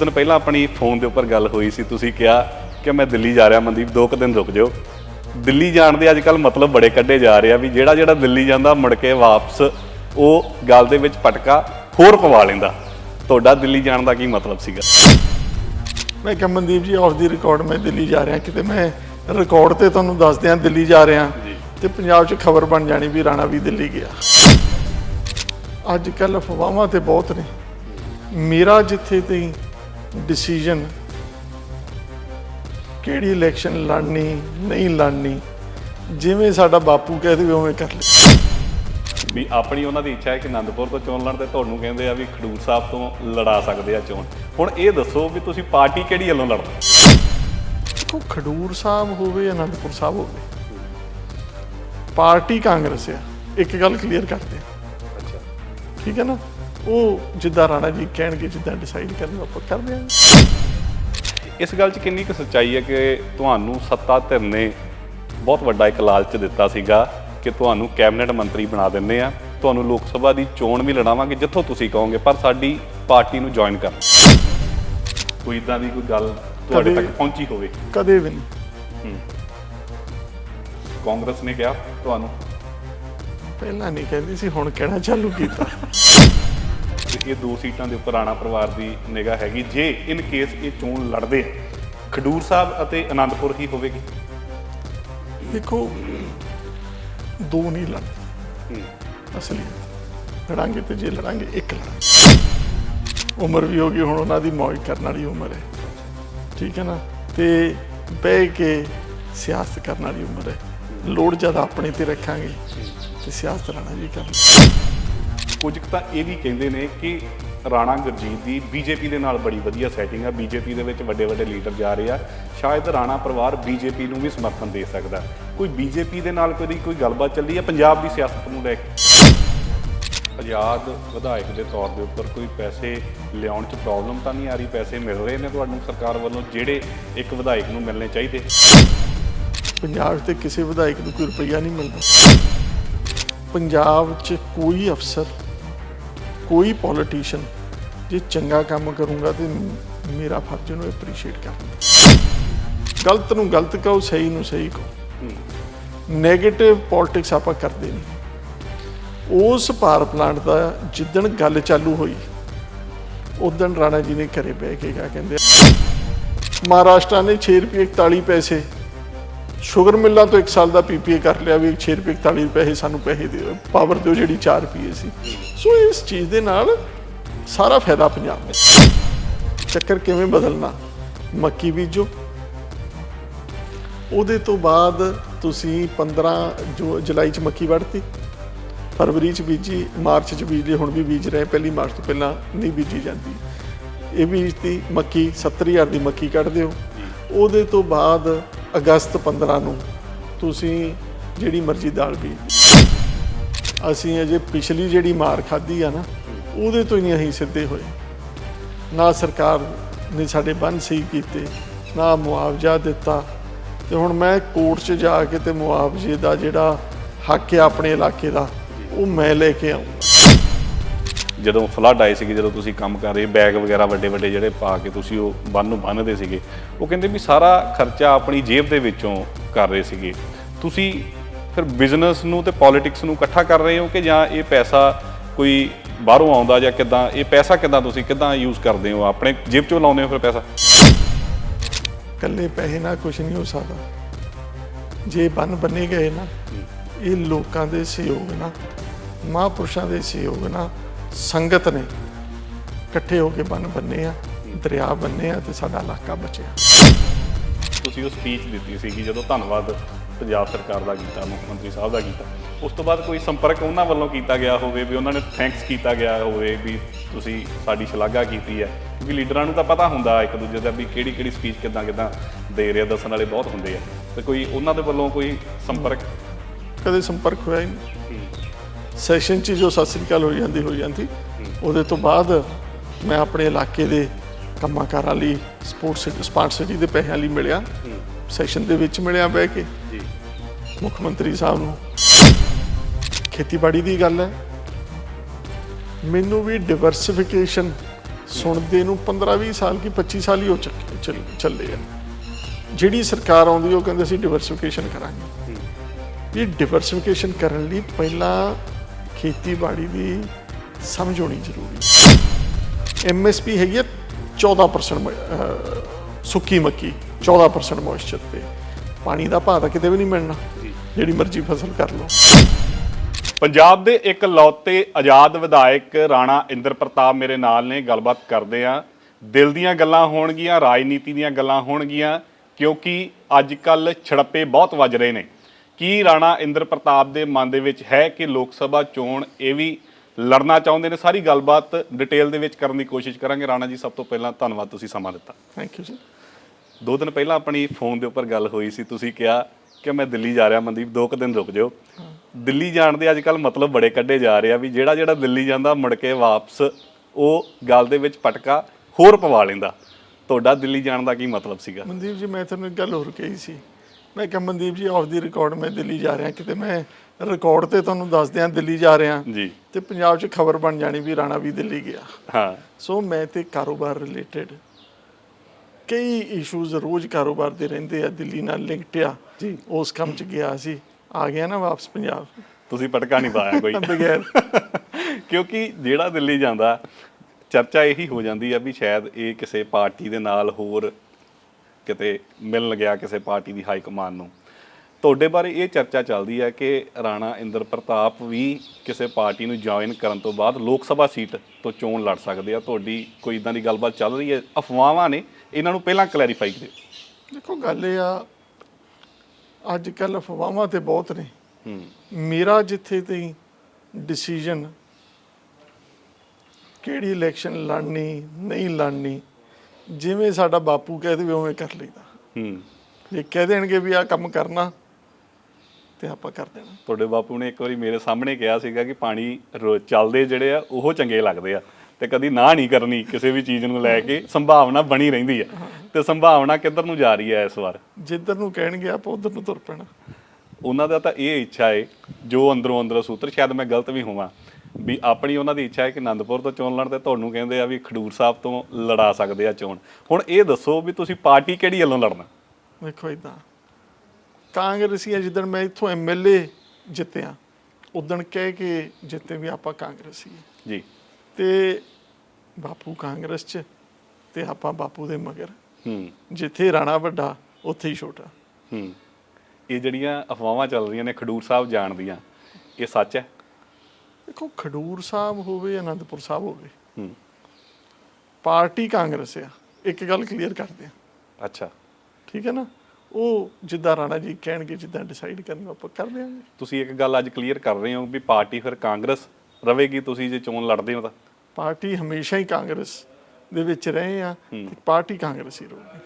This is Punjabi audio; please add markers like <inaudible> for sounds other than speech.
ਦਿਨ ਪਹਿਲਾਂ ਆਪਣੀ ਫੋਨ ਦੇ ਉੱਪਰ ਗੱਲ ਹੋਈ ਸੀ ਤੁਸੀਂ ਕਿਹਾ ਕਿ ਮੈਂ ਦਿੱਲੀ ਜਾ ਰਿਹਾ ਮਨਦੀਪ ਦੋ ਕੁ ਦਿਨ ਰੁਕ ਜਾਓ। ਦਿੱਲੀ ਜਾਣ ਦੇ ਅੱਜ ਕੱਲ ਮਤਲਬ ਬੜੇ ਕੱਢੇ ਜਾ ਰਹੇ ਆ ਵੀ ਜਿਹੜਾ ਜਿਹੜਾ ਦਿੱਲੀ ਜਾਂਦਾ ਮੁੜ ਕੇ ਵਾਪਸ ਉਹ ਗੱਲ ਦੇ ਵਿੱਚ ਪਟਕਾ ਹੋਰ ਪਵਾ ਲੈਂਦਾ। ਤੁਹਾਡਾ ਦਿੱਲੀ ਜਾਣ ਦਾ ਕੀ ਮਤਲਬ ਸੀਗਾ? ਮੈਂ ਕਿਹਾ ਮਨਦੀਪ ਜੀ ਆਫ ਦੀ ਰਿਕਾਰਡ ਮੈਂ ਦਿੱਲੀ ਜਾ ਰਿਹਾ ਕਿਤੇ ਮੈਂ ਰਿਕਾਰਡ ਤੇ ਤੁਹਾਨੂੰ ਦੱਸ ਦਿਆਂ ਦਿੱਲੀ ਜਾ ਰਿਹਾ। ਤੇ ਪੰਜਾਬ 'ਚ ਖਬਰ ਬਣ ਜਾਣੀ ਵੀ ਰਾਣਾ ਵੀ ਦਿੱਲੀ ਗਿਆ। ਅੱਜ ਕੱਲ ਅਫਵਾਹਾਂ ਤੇ ਬਹੁਤ ਨੇ। ਮੇਰਾ ਜਿੱਥੇ ਤੇ ਡਿਸੀਜਨ ਕਿਹੜੀ ਇਲੈਕਸ਼ਨ ਲੜਨੀ ਨਹੀਂ ਲੜਨੀ ਜਿਵੇਂ ਸਾਡਾ ਬਾਪੂ ਕਹਿ ਦੇਵੇ ਉਵੇਂ ਕਰ ਲੈ ਵੀ ਆਪਣੀ ਉਹਨਾਂ ਦੀ ਇੱਛਾ ਹੈ ਕਿ ਆਨੰਦਪੁਰ ਤੋਂ ਚੋਣ ਲੜਨ ਤੇ ਤੁਹਾਨੂੰ ਕਹਿੰਦੇ ਆ ਵੀ ਖਡੂਰ ਸਾਹਿਬ ਤੋਂ ਲੜਾ ਸਕਦੇ ਆ ਚੋਣ। ਹੁਣ ਇਹ ਦੱਸੋ ਵੀ ਤੁਸੀਂ ਪਾਰਟੀ ਕਿਹੜੀ ਵੱਲੋਂ ਲੜਨਾ ਦੇਖੋ ਖਡੂਰ ਸਾਹਿਬ ਹੋਵੇ ਅਨੰਦਪੁਰ ਸਾਹਿਬ ਹੋਵੇ ਪਾਰਟੀ ਕਾਂਗਰਸ ਆ। ਇੱਕ ਗੱਲ ਕਲੀਅਰ ਕਰਦੇ ਆ। ਅੱਛਾ। ਠੀਕ ਹੈ ਨਾ? ਉਹ ਜਿੱਦਾਂ ਰਾਣਾ ਜੀ ਕਹਿਣਗੇ ਜਿੱਦਾਂ ਡਿਸਾਈਡ ਕਰਨਗੇ ਆਪਾਂ ਕਰ ਦਿਆਂਗੇ ਇਸ ਗੱਲ 'ਚ ਕਿੰਨੀ ਕੁ ਸੱਚਾਈ ਹੈ ਕਿ ਤੁਹਾਨੂੰ ਸੱਤਾ ਧਿਰ ਨੇ ਬਹੁਤ ਵੱਡਾ ਇੱਕ ਲਾਲਚ ਦਿੱਤਾ ਸੀਗਾ ਕਿ ਤੁਹਾਨੂੰ ਕੈਬਨਿਟ ਮੰਤਰੀ ਬਣਾ ਦਿੰਦੇ ਆ। ਤੁਹਾਨੂੰ ਲੋਕ ਸਭਾ ਦੀ ਚੋਣ ਵੀ ਲੜਾਵਾਂਗੇ ਜਿੱਥੋਂ ਤੁਸੀਂ ਕਹੋਗੇ ਪਰ ਸਾਡੀ ਪਾਰਟੀ ਨੂੰ ਜੁਆਇਨ ਕਰਨਾ। ਕੋਈ ਇਦਾਂ ਦੀ ਕੋਈ ਗੱਲ ਤੁਹਾਡੇ ਤੱਕ ਪਹੁੰਚੀ ਹੋਵੇ? ਕਦੇ ਵੀ ਨਹੀਂ। ਕਾਂਗਰਸ ਨੇ ਕਿਹਾ ਤੁਹਾਨੂੰ? ਪਹਿਲਾਂ ਨਹੀਂ ਕਹਿੰਦੀ ਸੀ ਹੁਣ ਕਹਿਣਾ ਚਾਲੂ ਕੀਤਾ। ਕਿ ਇਹ ਦੋ ਸੀਟਾਂ ਦੇ ਉੱਪਰ ਰਾਣਾ ਪਰਿਵਾਰ ਦੀ ਨਿਗਾਹ ਹੈਗੀ। ਜੇ ਇਨ ਕੇਸ ਇਹ ਚੋਣ ਲੜਦੇ ਆ ਖਡੂਰ ਸਾਹਿਬ ਅਤੇ ਆਨੰਦਪੁਰ ਹੀ ਹੋਵੇਗੀ? ਦੇਖੋ ਦੋ ਨਹੀਂ ਲੜਦੇ। ਅਸਲੀ ਲੜਾਂਗੇ ਤੇ ਜੇ ਲੜਾਂਗੇ ਇੱਕ ਲੜਾਂਗੇ। ਉਮਰ ਵੀ ਹੋ ਗਈ ਹੁਣ ਉਹਨਾਂ ਦੀ ਮੌਜ ਕਰਨ ਵਾਲੀ ਉਮਰ ਹੈ। ਠੀਕ ਹੈ ਨਾ? ਤੇ ਬਹਿ ਕੇ ਸਿਆਸਤ ਕਰਨ ਵਾਲੀ ਉਮਰ ਹੈ। ਲੋੜ ਜ਼ਿਆਦਾ ਆਪਣੇ ਤੇ ਰੱਖਾਂਗੇ। ਤੇ ਸਿਆਸਤ ਰਾਣਾ ਜੀ ਕਰਨ ਕੁਝ ਕੁ ਤਾਂ ਇਹ ਵੀ ਕਹਿੰਦੇ ਨੇ ਕਿ ਰਾਣਾ ਗੁਰਜੀਤ ਦੀ ਬੀਜੇਪੀ ਦੇ ਨਾਲ ਬੜੀ ਵਧੀਆ ਸੈਟਿੰਗ ਆ। ਬੀਜੇਪੀ ਦੇ ਵਿੱਚ ਵੱਡੇ ਵੱਡੇ ਲੀਡਰ ਜਾ ਰਹੇ ਆ। ਸ਼ਾਇਦ ਰਾਣਾ ਪਰਿਵਾਰ ਬੀਜੇਪੀ ਨੂੰ ਵੀ ਸਮਰਥਨ ਦੇ ਸਕਦਾ। ਕੋਈ ਬੀਜੇਪੀ ਦੇ ਨਾਲ ਕਦੀ ਕੋਈ ਗੱਲਬਾਤ ਚੱਲੀ ਆ? ਪੰਜਾਬ ਦੀ ਸਿਆਸਤ ਨੂੰ ਲੈ ਕੇ। ਆਜ਼ਾਦ ਵਿਧਾਇਕ ਦੇ ਤੌਰ ਦੇ ਉੱਪਰ ਕੋਈ ਪੈਸੇ ਲਿਆਉਣ 'ਚ ਪ੍ਰੋਬਲਮ ਤਾਂ ਨਹੀਂ ਆ ਰਹੀ? ਪੈਸੇ ਮਿਲ ਰਹੇ ਨੇ ਤੁਹਾਨੂੰ ਸਰਕਾਰ ਵੱਲੋਂ? ਜਿਹੜੇ ਇੱਕ ਵਿਧਾਇਕ ਨੂੰ ਮਿਲਣੇ ਚਾਹੀਦੇ। ਪੰਜਾਬ 'ਚ ਤੇ ਕਿਸੇ ਵਿਧਾਇਕ ਨੂੰ ਕੋਈ ਰੁਪਈਆ ਨਹੀਂ ਮਿਲਦਾ। ਪੰਜਾਬ 'ਚ ਕੋਈ ਅਫਸਰ ਕੋਈ ਪੋਲੀਟੀਸ਼ੀਅਨ ਜੇ ਚੰਗਾ ਕੰਮ ਕਰੂੰਗਾ ਤੇ ਮੇਰਾ ਫਰਜ਼ ਉਹਨੂੰ ਐਪਰੀਸ਼ੀਏਟ ਕਰਨਾ ਗਲਤ ਨੂੰ ਗਲਤ ਕਹੋ, ਸਹੀ ਨੂੰ ਸਹੀ ਕਹੋ। 네ਗੇਟਿਵ ਪੋਲਿਟਿਕਸ ਆਪਾਂ ਕਰਦੇ ਨਹੀਂ। ਉਸ ਪਾਰ ਪਲਾਂਟ ਦਾ ਜਿੱਦਣ ਗੱਲ ਚਾਲੂ ਹੋਈ ਉਦੋਂ ਰਾਣਾ ਜੀ ਨੇ ਘਰੇ ਬਹਿ ਕੇ ਕਿਹਾ ਕਹਿੰਦੇ ਮਹਾਰਾਸ਼ਟਰ ਨੇ 6 ਰੁਪਏ 41 ਪੈਸੇ ਸ਼ੂਗਰ ਮਿੱਲਾਂ ਤੋਂ 1 ਸਾਲ ਦਾ ਪੀਪੀਏ ਕਰ ਲਿਆ ਵੀ 6 ਰੁਪਏ 41 ਪੈਸੇ ਸਾਨੂੰ ਪੈਸੇ ਦਿਓ ਪਾਵਰ ਦਿਓ ਜਿਹੜੀ 4 ਰੁਪਏ ਸੀ। ਸੋ ਇਸ ਚੀਜ਼ ਦੇ ਨਾਲ ਸਾਰਾ ਫਾਇਦਾ ਪੰਜਾਬ ਵਿੱਚ। ਚੱਕਰ ਕਿਵੇਂ ਬਦਲਣਾ? ਮੱਕੀ ਬੀਜੋ। ਉਹਦੇ ਤੋਂ ਬਾਅਦ ਤੁਸੀਂ 15 ਜੋ ਜੁਲਾਈ ਚ ਮੱਕੀ ਵੜਤੀ ਫਰਵਰੀ ਚ ਬੀਜੀ, ਮਾਰਚ ਚ ਬੀਜ, ਹੁਣ ਵੀ ਬੀਜ ਰਹੇ, ਪਹਿਲੀ ਮਾਰਚ ਤੋਂ ਪਹਿਲਾਂ ਨਹੀਂ ਬੀਜੀ ਜਾਂਦੀ। ਇਹ ਬੀਜਤੀ ਮੱਕੀ 70000 ਦੀ ਮੱਕੀ ਕੱਢ ਦਿਓ। ਉਹਦੇ ਤੋਂ ਬਾਅਦ ਅਗਸਤ 15 ਨੂੰ ਤੁਸੀਂ ਜਿਹੜੀ ਮਰਜ਼ੀ ਦਾਲ ਪੀ ਅਸੀਂ ਅਜੇ ਪਿਛਲੀ ਜਿਹੜੀ ਮਾਰ ਖਾਧੀ ਆ ਨਾ, ਉਹਦੇ ਤੋਂ ਹੀ ਅਸੀਂ ਸਿੱਧੇ ਹੋਏ। ਨਾ ਸਰਕਾਰ ਨੇ ਸਾਡੇ ਬੰਨ ਸਹੀ ਕੀਤੇ, ਨਾ ਮੁਆਵਜ਼ਾ ਦਿੱਤਾ। ਤੇ ਹੁਣ ਮੈਂ ਕੋਰਟ 'ਚ ਜਾ ਕੇ ਤੇ ਮੁਆਵਜ਼ੇ ਦਾ ਜਿਹੜਾ ਹੱਕ ਹੈ ਆਪਣੇ ਇਲਾਕੇ ਦਾ, ਉਹ ਮੈਂ ਲੈ ਕੇ ਆਉਂਗਾ ਜਦੋਂ ਫਲੱਡ ਆਏ ਸੀਗੇ, ਜਦੋਂ ਤੁਸੀਂ ਕੰਮ ਕਰ ਰਹੇ ਬੈਗ ਵਗੈਰਾ ਵੱਡੇ ਵੱਡੇ ਜਿਹੜੇ ਪਾ ਕੇ ਤੁਸੀਂ ਉਹ ਬੰਨ ਨੂੰ ਬੰਨਦੇ ਸੀਗੇ, ਉਹ ਕਹਿੰਦੇ ਵੀ ਸਾਰਾ ਖਰਚਾ ਆਪਣੀ ਜੇਬ ਦੇ ਵਿੱਚੋਂ ਕਰ ਰਹੇ ਸੀਗੇ। ਤੁਸੀਂ ਫਿਰ ਬਿਜ਼ਨਸ ਨੂੰ ਤੇ ਪੋਲਿਟਿਕਸ ਨੂੰ ਇਕੱਠਾ ਕਰ ਰਹੇ ਹੋ ਕਿ ਜਾਂ ਇਹ ਪੈਸਾ ਕੋਈ ਬਾਹਰੋਂ ਆਉਂਦਾ ਜਾਂ ਕਿਦਾਂ, ਇਹ ਪੈਸਾ ਕਿਦਾਂ ਤੁਸੀਂ ਕਿਦਾਂ ਯੂਜ਼ ਕਰਦੇ ਹੋ? ਆਪਣੇ ਜੇਬ ਚੋਂ ਲਾਉਂਦੇ ਹੋ ਫਿਰ ਪੈਸਾ? ਇਕੱਲੇ ਪੈਸੇ ਨਾਲ ਕੁਝ ਨਹੀਂ ਹੋ ਸਕਦਾ। ਜੇ ਬੰਨ ਬੰਨੇ ਗਏ ਨਾ, ਇਹ ਲੋਕਾਂ ਦੇ ਸਹਿਯੋਗ ਨਾਲ, ਮਹਾਂਪੁਰਸ਼ਾਂ ਦੇ ਸਹਿਯੋਗ ਨਾਲ ਸੰਗਤ ਨੇ ਇਕੱਠੇ ਹੋ ਕੇ ਬੰਨ ਬੰਨੇ ਆ ਦਰਿਆ ਬੰਨੇ ਆ ਤੇ ਸਾਡਾ ਇਲਾਕਾ ਬਚਿਆ। ਤੁਸੀਂ ਉਹ ਸਪੀਚ ਦਿੱਤੀ ਸੀਗੀ ਜਦੋਂ ਧੰਨਵਾਦ ਪੰਜਾਬ ਸਰਕਾਰ ਦਾ ਕੀਤਾ ਮੁੱਖ ਮੰਤਰੀ ਸਾਹਿਬ ਦਾ ਕੀਤਾ। ਉਸ ਤੋਂ ਬਾਅਦ ਕੋਈ ਸੰਪਰਕ ਉਹਨਾਂ ਵੱਲੋਂ ਕੀਤਾ ਗਿਆ ਹੋਵੇ ਵੀ ਉਹਨਾਂ ਨੇ ਥੈਂਕਸ ਕੀਤਾ ਗਿਆ ਹੋਵੇ ਵੀ ਤੁਸੀਂ ਸਾਡੀ ਸ਼ਲਾਘਾ ਕੀਤੀ ਹੈ। ਕਿਉਂਕਿ ਲੀਡਰਾਂ ਨੂੰ ਤਾਂ ਪਤਾ ਹੁੰਦਾ ਇੱਕ ਦੂਜੇ ਦਾ ਵੀ ਕਿਹੜੀ ਕਿਹੜੀ ਸਪੀਚ ਕਿੱਦਾਂ ਕਿੱਦਾਂ ਦੇ ਰਿਹਾ ਦੱਸਣ ਵਾਲੇ ਬਹੁਤ ਹੁੰਦੇ ਆ। ਤੇ ਕੋਈ ਉਹਨਾਂ ਦੇ ਵੱਲੋਂ ਕੋਈ ਸੰਪਰਕ? ਕਦੇ ਸੰਪਰਕ ਹੋਇਆ ਹੀ ਨਹੀਂ। ਸੈਸ਼ਨ 'ਚ ਜੋ ਸਤਿ ਸ੍ਰੀ ਅਕਾਲ ਹੋ ਜਾਂਦੀ ਹੋ ਜਾਂਦੀ। ਉਹਦੇ ਤੋਂ ਬਾਅਦ ਮੈਂ ਆਪਣੇ ਇਲਾਕੇ ਦੇ ਕੰਮਾਂ ਕਾਰਾਂ ਲਈ ਸਪੋਰਟਸ ਸਿਟੀ ਦੇ ਪੈਸਿਆਂ ਲਈ ਮਿਲਿਆ। ਸੈਸ਼ਨ ਦੇ ਵਿੱਚ ਮਿਲਿਆ ਬਹਿ ਕੇ। ਜੀ। ਮੁੱਖ ਮੰਤਰੀ ਸਾਹਿਬ ਨੂੰ। ਖੇਤੀਬਾੜੀ ਦੀ ਗੱਲ ਹੈ। ਮੈਨੂੰ ਵੀ ਡਿਵਰਸਿਫਿਕੇਸ਼ਨ ਸੁਣਦੇ ਨੂੰ 15 20 ਸਾਲ ਕੀ 25 ਸਾਲ ਹੀ ਹੋ ਚੱਕੇ ਚੱਲ ਚੱਲੇ ਆ। ਜਿਹੜੀ ਸਰਕਾਰ ਆਉਂਦੀ ਉਹ ਕਹਿੰਦੇ ਅਸੀਂ ਡਿਵਰਸਿਫਿਕੇਸ਼ਨ ਕਰਾਂਗੇ। ਇਹ ਡਿਵਰਸਿਫਿਕੇਸ਼ਨ ਕਰਨ ਲਈ ਪਹਿਲਾਂ ਖੇਤੀਬਾੜੀ ਦੀ ਸਮਝ ਹੋਣੀ ਜ਼ਰੂਰੀ ਐਮਐਸਪੀ ਹੈਗੀ ਹੈ 14% ਮ- ਅਹ, ਸੁੱਕੀ ਮੱਕੀ 14% ਮੋਇਸਚਰ ਤੇ। ਪਾਣੀ ਦਾ ਭਾਅ ਤਾਂ ਕਿਤੇ ਵੀ ਨਹੀਂ ਮਿਲਣਾ। ਜਿਹੜੀ ਮਰਜ਼ੀ ਫਸਲ ਕਰ ਲਓ। ਪੰਜਾਬ ਦੇ ਇੱਕ ਲੌਤੇ ਆਜ਼ਾਦ ਵਿਧਾਇਕ ਰਾਣਾ ਇੰਦਰ ਪ੍ਰਤਾਪ ਮੇਰੇ ਨਾਲ ਨੇ ਗੱਲਬਾਤ ਕਰਦੇ ਆ ਦਿਲ ਦੀਆਂ ਗੱਲਾਂ ਹੋਣਗੀਆਂ ਰਾਜਨੀਤੀ ਦੀਆਂ ਗੱਲਾਂ ਹੋਣਗੀਆਂ ਕਿਉਂਕਿ ਅੱਜ ਕੱਲ ਛੜੱਪੇ ਬਹੁਤ ਵੱਜ ਰਹੇ ਨੇ। ਕੀ ਰਾਣਾ ਇੰਦਰ ਪ੍ਰਤਾਪ ਦੇ ਮਨ ਦੇ ਵਿੱਚ ਹੈ ਕਿ ਲੋਕ ਸਭਾ ਚੋਣ ਇਹ ਵੀ ਲੜਨਾ ਚਾਹੁੰਦੇ ਨੇ? ਸਾਰੀ ਗੱਲਬਾਤ ਡਿਟੇਲ ਦੇ ਵਿੱਚ ਕਰਨ ਦੀ ਕੋਸ਼ਿਸ਼ ਕਰਾਂਗੇ। ਰਾਣਾ ਜੀ ਸਭ ਤੋਂ ਪਹਿਲਾਂ ਧੰਨਵਾਦ ਤੁਸੀਂ ਸਮਾਂ ਦਿੱਤਾ। ਥੈਂਕ ਯੂ ਸਰ ਦੋ ਦਿਨ ਪਹਿਲਾਂ ਆਪਣੀ ਫੋਨ ਦੇ ਉੱਪਰ ਗੱਲ ਹੋਈ ਸੀ। ਤੁਸੀਂ ਕਿਹਾ ਕਿ ਮੈਂ ਦਿੱਲੀ ਜਾ ਰਿਹਾ ਮਨਦੀਪ ਦੋ ਕੁ ਦਿਨ ਰੁਕ ਜਾਓ। ਦਿੱਲੀ ਜਾਣ ਦੇ ਅੱਜ ਕੱਲ ਮਤਲਬ ਬੜੇ ਕੱਢੇ ਜਾ ਰਹੇ ਆ ਵੀ ਜਿਹੜਾ ਜਿਹੜਾ ਦਿੱਲੀ ਜਾਂਦਾ ਮੁੜ ਕੇ ਵਾਪਸ ਉਹ ਗੱਲ ਦੇ ਵਿੱਚ ਪਟਕਾ ਹੋਰ ਪਵਾ ਲੈਂਦਾ। ਤੁਹਾਡਾ ਦਿੱਲੀ ਜਾਣ ਦਾ ਕੀ ਮਤਲਬ ਸੀਗਾ? ਮਨਦੀਪ ਜੀ ਮੈਂ ਤੁਹਾਨੂੰ ਇੱਕ ਗੱਲ ਹੋਰ ਕਹੀ ਸੀ। ਮੈਂ ਕਿਹਾ ਮਨਦੀਪ ਜੀ ਆਫ ਦੀ ਰਿਕਾਰਡ ਮੈਂ ਦਿੱਲੀ ਜਾ ਰਿਹਾ ਕਿਤੇ ਮੈਂ ਰਿਕਾਰਡ ਤੇ ਤੁਹਾਨੂੰ ਦੱਸ ਦਿਆਂ ਦਿੱਲੀ ਜਾ ਰਿਹਾ ਜੀ। ਤੇ ਪੰਜਾਬ 'ਚ ਖਬਰ ਬਣ ਜਾਣੀ ਵੀ ਰਾਣਾ ਵੀ ਦਿੱਲੀ ਗਿਆ। ਹਾਂ। ਸੋ ਮੈਂ ਤੇ ਕਾਰੋਬਾਰ ਰਿਲੇਟਡ ਕਈ ਇਸ਼ੂਜ਼ ਰੋਜ਼ ਕਾਰੋਬਾਰ ਦੇ ਰਹਿੰਦੇ ਆ ਦਿੱਲੀ ਨਾਲ ਲਿੰਕਡ ਆ। ਜੀ। ਉਸ ਕੰਮ 'ਚ ਗਿਆ ਸੀ ਆ ਗਿਆ ਨਾ ਵਾਪਸ ਪੰਜਾਬ। ਤੁਸੀਂ ਪਟਕਾ ਨਹੀਂ ਪਾਇਆ ਕੋਈ। ਬਗੈਰ। <laughs> ਕਿਉਂਕਿ ਜਿਹੜਾ ਦਿੱਲੀ ਜਾਂਦਾ ਚਰਚਾ ਇਹੀ ਹੋ ਜਾਂਦੀ ਆ ਵੀ ਸ਼ਾਇਦ ਇਹ ਕਿਸੇ ਪਾਰਟੀ ਦੇ ਨਾਲ ਹੋਰ ਕਿਤੇ ਮਿਲਣ ਗਿਆ ਕਿਸੇ ਪਾਰਟੀ ਦੀ ਹਾਈ ਕਮਾਨ ਨੂੰ। ਤੁਹਾਡੇ ਬਾਰੇ ਇਹ ਚਰਚਾ ਚੱਲਦੀ ਹੈ ਕਿ ਰਾਣਾ ਇੰਦਰ ਪ੍ਰਤਾਪ ਵੀ ਕਿਸੇ ਪਾਰਟੀ ਨੂੰ ਜੁਆਇਨ ਕਰਨ ਤੋਂ ਬਾਅਦ ਲੋਕ ਸਭਾ ਸੀਟ ਤੋਂ ਚੋਣ ਲੜ ਸਕਦੇ ਆ। ਤੁਹਾਡੀ ਕੋਈ ਇਦਾਂ ਦੀ ਗੱਲਬਾਤ ਚੱਲ ਰਹੀ ਹੈ? ਅਫਵਾਹਾਂ ਨੇ ਇਹਨਾਂ ਨੂੰ ਪਹਿਲਾਂ ਕਲੈਰੀਫਾਈ ਕਰਿਓ। ਦੇਖੋ ਗੱਲ ਇਹ ਆ ਅੱਜ ਕੱਲ ਅਫਵਾਹਾਂ ਤੇ ਬਹੁਤ ਨੇ। ਹੂੰ। ਮੇਰਾ ਜਿੱਥੇ ਤਾਈਂ ਡਿਸੀਜਨ ਕਿਹੜੀ ਇਲੈਕਸ਼ਨ ਲੜਨੀ ਨਹੀਂ ਲੜਨੀ ਜਿਵੇਂ ਸਾਡਾ ਬਾਪੂ ਕਹਿ ਦੇਵੇ ਉਵੇਂ ਕਰ ਲਈਦਾ। ਹੂੰ। ਜੇ ਕਹਿ ਦੇਣਗੇ ਵੀ ਆਹ ਕੰਮ ਕਰਨਾ ਤੇ ਆਪਾਂ ਕਰ ਦੇਣਾ। ਤੁਹਾਡੇ ਬਾਪੂ ਨੇ ਇੱਕ ਵਾਰੀ ਮੇਰੇ ਸਾਹਮਣੇ ਕਿਹਾ ਸੀਗਾ ਕਿ ਪਾਣੀ ਰੋ- ਚੱਲਦੇ ਜਿਹੜੇ ਆ ਉਹ ਚੰਗੇ ਲੱਗਦੇ ਆ। ਤੇ ਕਦੀ ਨਾ ਨਹੀਂ ਕਰਨੀ ਕਿਸੇ ਵੀ ਚੀਜ਼ ਨੂੰ ਲੈ ਕੇ ਸੰਭਾਵਨਾ ਬਣੀ ਰਹਿੰਦੀ ਆ। ਤੇ ਸੰਭਾਵਨਾ ਕਿੱਧਰ ਨੂੰ ਜਾ ਰਹੀ ਹੈ ਇਸ ਵਾਰ? ਜਿੱਧਰ ਨੂੰ ਕਹਿਣਗੇ ਆਪਾਂ ਉਧਰ ਨੂੰ ਤੁਰ ਪੈਣਾ। ਉਹਨਾਂ ਦਾ ਤਾਂ ਇਹ ਇੱਛਾ ਹੈ ਜੋ ਅੰਦਰੋਂ ਅੰਦਰ ਸੂਤਰ ਸ਼ਾਇਦ ਮੈਂ ਗਲਤ ਵੀ ਹੋਵਾਂ। ਵੀ ਆਪਣੀ ਉਹਨਾਂ ਦੀ ਇੱਛਾ ਹੈ ਕਿ ਆਨੰਦਪੁਰ ਤੋਂ ਚੋਣ ਲੜਨ ਤੇ ਤੁਹਾਨੂੰ ਕਹਿੰਦੇ ਆ ਵੀ ਖਡੂਰ ਸਾਹਿਬ ਤੋਂ ਲੜਾ ਸਕਦੇ ਆ ਚੋਣ। ਹੁਣ ਇਹ ਦੱਸੋ ਵੀ ਤੁਸੀਂ ਪਾਰਟੀ ਕਿਹੜੀ ਵੱਲੋਂ ਲੜਨਾ? ਵੇਖੋ ਇਦਾਂ ਕਾਂਗਰਸੀ ਆ ਜਿੱਦਣ ਮੈਂ ਇੱਥੋਂ ਐਮਐਲਏ ਜਿੱਤਿਆ ਉਦਣ ਕਹਿ ਕੇ ਜਿੱਤੇ ਵੀ ਆਪਾਂ ਕਾਂਗਰਸੀ। ਜੀ। ਤੇ ਬਾਪੂ ਕਾਂਗਰਸ ਚ ਤੇ ਆਪਾਂ ਬਾਪੂ ਦੇ ਮਗਰ। ਹੂੰ। ਜਿੱਥੇ ਰਾਣਾ ਵੱਡਾ ਉੱਥੇ ਹੀ ਛੋਟਾ। ਹੂੰ। ਇਹ ਜਿਹੜੀਆਂ ਅਫਵਾਹਾਂ ਚੱਲ ਰਹੀਆਂ ਨੇ ਖਡੂਰ ਸਾਹਿਬ ਜਾਣ ਦੀਆਂ ਇਹ ਸੱਚ ਹੈ? ਦੇਖੋ ਖਡੂਰ ਸਾਹਿਬ ਹੋਵੇ ਅਨੰਦਪੁਰ ਸਾਹਿਬ ਹੋਵੇ ਹੂੰ। ਪਾਰਟੀ ਕਾਂਗਰਸ ਆ ਇੱਕ ਗੱਲ ਕਲੀਅਰ ਕਰਦੇ ਆ। ਅੱਛਾ। ਠੀਕ ਹੈ ਨਾ? ਉਹ ਜਿੱਦਾਂ ਰਾਣਾ ਜੀ ਕਹਿਣਗੇ ਜਿੱਦਾਂ ਡਿਸਾਈਡ ਕਰਨਗੇ ਆਪਾਂ ਕਰ ਦਿਆਂਗੇ। ਤੁਸੀਂ ਇੱਕ ਗੱਲ ਅੱਜ ਕਲੀਅਰ ਕਰ ਰਹੇ ਹੋ ਵੀ ਪਾਰਟੀ ਫਿਰ ਕਾਂਗਰਸ ਰਵੇਗੀ ਤੁਸੀਂ ਜੇ ਚੋਣ ਲੜਦੇ ਹੋ ਤਾਂ? ਪਾਰਟੀ ਹਮੇਸ਼ਾ ਹੀ ਕਾਂਗਰਸ ਦੇ ਵਿੱਚ ਰਹੇ ਆ ਤੇ ਪਾਰਟੀ ਕਾਂਗਰਸ ਹੀ ਰਹੂਗੀ।